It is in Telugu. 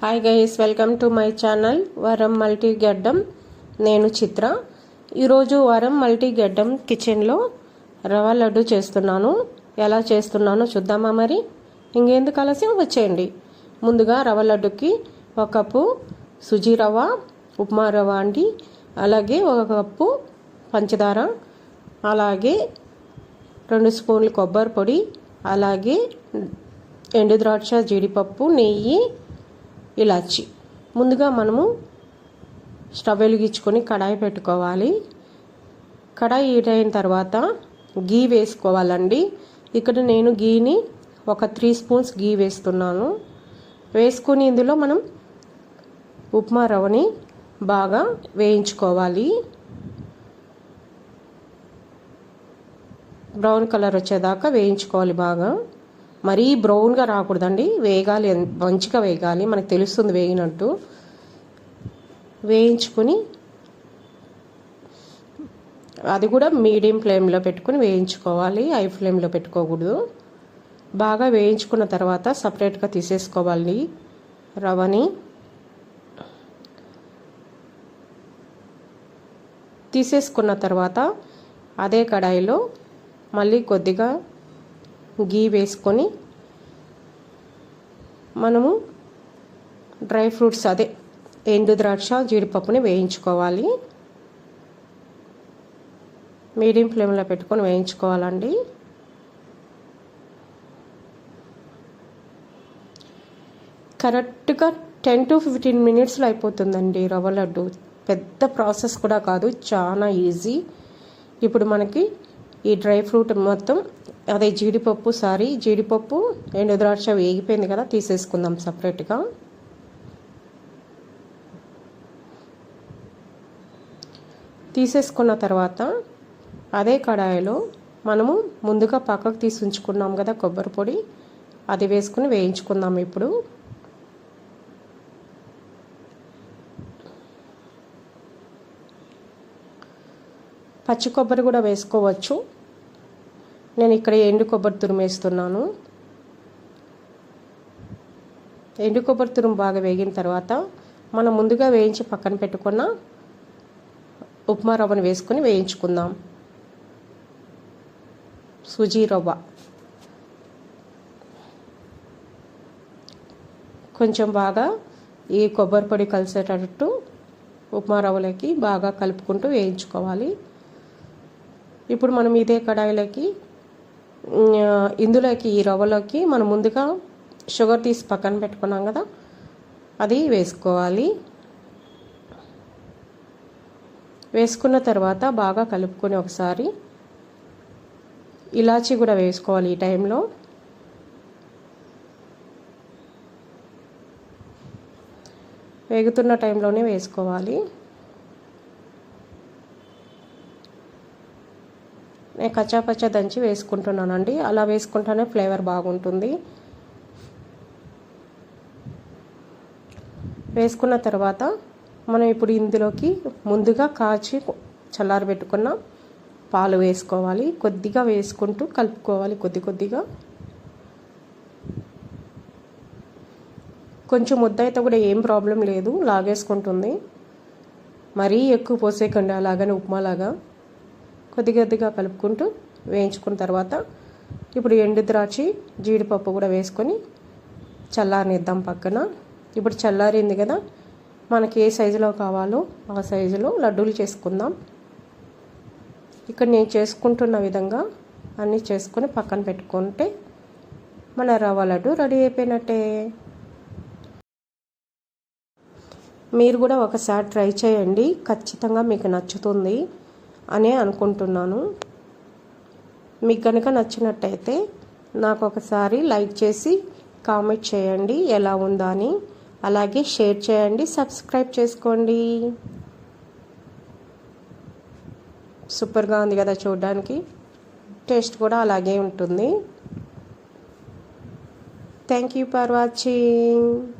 Hi guys welcome to my channel వరం మల్టీ గడ్డం నేను చిత్ర. ఈరోజు వరం మల్టీ గడ్డం కిచెన్లో రవ్వ లడ్డు చేస్తున్నాను. ఎలా చేస్తున్నానో చూద్దామా మరి? ఇంకెందుకు ఆలస్యం? వచ్చేయండి. ముందుగా రవ్వ లడ్డుకి ఒక కప్పు సుజీ రవ్వ ఉప్మా రవ్వ అండి. అలాగే ఒక కప్పు పంచదార అలాగే రెండు స్పూన్లు కొబ్బరి పొడి అలాగే ఎండు ద్రాక్ష జీడిపప్పు నెయ్యి ఇలాచి. ముందుగా మనము స్టవ్ వెలిగించుకొని కడాయి పెట్టుకోవాలి. కడాయి హీట్ అయిన తర్వాత గీ వేసుకోవాలండి. ఇక్కడ నేను గీని ఒక త్రీ స్పూన్స్ గీ వేస్తున్నాను. వేసుకుని ఇందులో మనం ఉప్మా రవ్వని బాగా వేయించుకోవాలి. బ్రౌన్ కలర్ వచ్చేదాకా వేయించుకోవాలి బాగా. మరీ బ్రౌన్గా రాకూడదండి. వేగాలి మంచిగా వేగాలి. మనకు తెలుస్తుంది వేగినట్టు. వేయించుకొని అది కూడా మీడియం ఫ్లేమ్లో పెట్టుకుని వేయించుకోవాలి. హై ఫ్లేమ్లో పెట్టుకోకూడదు. బాగా వేయించుకున్న తర్వాత సపరేట్గా తీసేసుకోవాలి రవ్వని. తీసేసుకున్న తర్వాత అదే కడాయిలో మళ్ళీ కొద్దిగా గీ వేసుకొని మనము డ్రై ఫ్రూట్స్ అదే ఎండు ద్రాక్ష జీడిపప్పుని వేయించుకోవాలి. మీడియం ఫ్లేమ్లో పెట్టుకొని వేయించుకోవాలండి. కరెక్ట్గా టెన్ టు ఫిఫ్టీన్ మినిట్స్లో అయిపోతుందండి రవ్వ లడ్డు. పెద్ద ప్రాసెస్ కూడా కాదు చాలా ఈజీ. ఇప్పుడు మనకి ఈ డ్రై ఫ్రూట్ మొత్తం అదే జీడిపప్పు సారీ జీడిపప్పు ఎండు ద్రాక్ష వేగిపోయింది కదా తీసేసుకుందాం సపరేట్గా. తీసేసుకున్న తర్వాత అదే కడాయిలో మనము ముందుగా పక్కకు తీసి ఉంచుకున్నాం కదా కొబ్బరి పొడి అది వేసుకుని వేయించుకుందాం ఇప్పుడు. పచ్చి కొబ్బరి కూడా వేసుకోవచ్చు. నేను ఇక్కడ ఎండు కొబ్బరి తురుము వేస్తున్నాను. ఎండు కొబ్బరి తురుము బాగా వేగిన తర్వాత మనం ముందుగా వేయించి పక్కన పెట్టుకున్న ఉప్మా రవ్వను వేసుకొని వేయించుకుందాం. సుజీ రవ్వ. కొంచెం బాగా ఈ కొబ్బరి పొడి కలిసేటట్టు ఉప్మా రవ్వలోకి బాగా కలుపుకుంటూ వేయించుకోవాలి. ఇప్పుడు మనం ఇదే కడాయిలోకి ఇందులోకి ఈ రవ్వలోకి మనం ముందుగా షుగర్ తీసి పక్కన పెట్టుకున్నాం కదా అది వేసుకోవాలి. వేసుకున్న తర్వాత బాగా కలుపుకొని ఒకసారి ఇలాచి కూడా వేసుకోవాలి ఈ టైంలో. వేగుతున్న టైంలోనే వేసుకోవాలి. కచ్చాపచ్చ దంచి వేసుకుంటున్నానండి. అలా వేసుకుంటేనే ఫ్లేవర్ బాగుంటుంది. వేసుకున్న తర్వాత మనం ఇప్పుడు ఇందులోకి ముందుగా కాచి చల్లారబెట్టుకున్న పాలు వేసుకోవాలి. కొద్దిగా వేసుకుంటూ కలుపుకోవాలి కొద్ది కొద్దిగా. కొంచెం ముద్ద అయితే కూడా ఏం ప్రాబ్లం లేదు. లాగేసుకుంటుంది. మరీ ఎక్కువ పోసేయకండి అలాగనే ఉప్మాలాగా. కొద్ది కొద్దిగా కలుపుకుంటూ వేయించుకున్న తర్వాత ఇప్పుడు ఎండు ద్రాక్షి జీడిపప్పు కూడా వేసుకొని చల్లారనిద్దాం పక్కన. ఇప్పుడు చల్లారింది కదా మనకి ఏ సైజులో కావాలో ఆ సైజులో లడ్డూలు చేసుకుందాం. ఇక్కడ నేను చేసుకుంటున్న విధంగా అన్నీ చేసుకొని పక్కన పెట్టుకుంటే మన రవ్వ లడ్డు రెడీ అయిపోయినట్టే. మీరు కూడా ఒకసారి ట్రై చేయండి ఖచ్చితంగా మీకు నచ్చుతుంది. అనే అనుకుంటున్నాను. మీకు కనుక నచ్చినట్టయితే నాకు ఒకసారి లైక్ చేసి కామెంట్ చేయండి ఎలా ఉందా అని. అలాగే షేర్ చేయండి సబ్స్క్రైబ్ చేసుకోండి. సూపర్గా ఉంది కదా చూడడానికి. టేస్ట్ కూడా అలాగే ఉంటుంది. Thank you for watching.